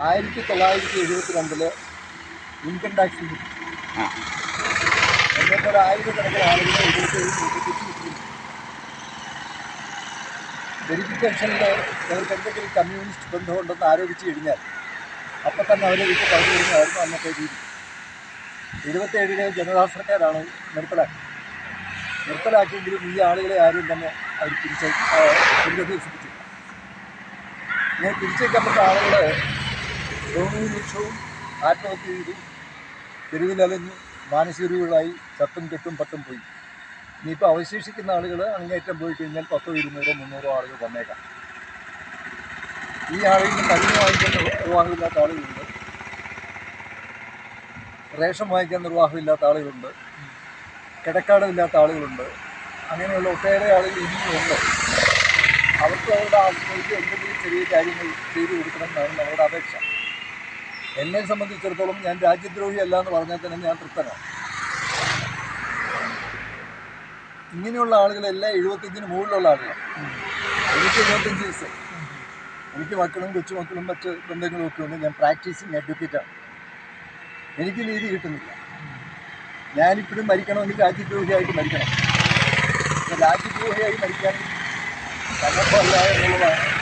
ആയിരത്തി തൊള്ളായിരത്തി എഴുപത്തി രണ്ടിൽ ഇൻകം ടാക്സ് ഒരു ആയിരക്കണക്കിന് ആളുകളെ വെരിഫിക്കേഷനിൽ അവർക്ക് എന്തെങ്കിലും കമ്മ്യൂണിസ്റ്റ് ബന്ധമുണ്ടെന്ന് ആരോപിച്ച് കഴിഞ്ഞാൽ അപ്പം തന്നെ അവരെ വിട്ട് പറഞ്ഞു വരുന്നതായിരുന്നു അന്നത്തെ രീതി. എഴുപത്തേഴിലെ ജനതാ സർക്കാരാണ് നിർത്തലാക്കി നിർത്തലാക്കിയെങ്കിലും ഈ ആളുകളെ ആരും തന്നെ അവർ തിരിച്ചു പുനരധിവസിപ്പിച്ചില്ല ഇങ്ങനെ തിരിച്ചേക്കപ്പെട്ട ആളുകൾ ബഹുഭൂരിപക്ഷവും ആത്മഹത്യ ചെയ്തു. തെരുവിലലഞ്ഞ് മാനസികരുകളായി ചത്തും കെട്ടും പത്തും പോയി. ഇനിയിപ്പോൾ അവശേഷിക്കുന്ന ആളുകൾ അങ്ങേറ്റം പോയി കഴിഞ്ഞാൽ പത്തോ ഇരുന്നൂറോ മുന്നൂറോ ആളുകൾ വന്നേക്കാം. ഈ ആളുകൾ മരുന്ന് വാങ്ങിക്കാൻ നിർവാഹമില്ലാത്ത ആളുകളുണ്ട്. റേഷൻ വാങ്ങിക്കാൻ നിർവാഹമില്ലാത്ത ആളുകളുണ്ട്. കിടക്കാടമില്ലാത്ത ആളുകളുണ്ട്. അങ്ങനെയുള്ള ഒട്ടേറെ ആളുകൾ ഇനിയും ഉണ്ട്. അവർക്ക് അവരുടെ ആവശ്യങ്ങൾക്ക് എന്തെങ്കിലും ചെറിയ കാര്യങ്ങൾ ചെയ്തു കൊടുക്കണം എന്നാണ് നമ്മുടെ അപേക്ഷ. എന്നെ സംബന്ധിച്ചിടത്തോളം ഞാൻ രാജ്യദ്രോഹി അല്ല എന്ന് പറഞ്ഞാൽ തന്നെ ഞാൻ തൃപ്തനാണ്. ഇങ്ങനെയുള്ള ആളുകളെല്ലാം എഴുപത്തഞ്ചിന് മുകളിലുള്ള ആളുകളാണ്. എനിക്ക് എഴുപത്തഞ്ച് വയസ്സ്. എനിക്ക് മക്കളും കൊച്ചുമക്കളും മറ്റ് ബന്ധങ്ങളും ഒക്കെ ഉണ്ട്. ഞാൻ പ്രാക്ടീസിങ് അഡ്വക്കേറ്റാണ് എനിക്ക് നീതി കിട്ടുന്നില്ല. ഞാനിപ്പോഴും മരിക്കണമെങ്കിൽ രാജ്യദ്രോഹിയായിട്ട് മരിക്കണം. രാജ്യദ്രോഹിയായി മരിക്കാൻ സന്നദ്ധമല്ല എന്നുള്ളതാണ്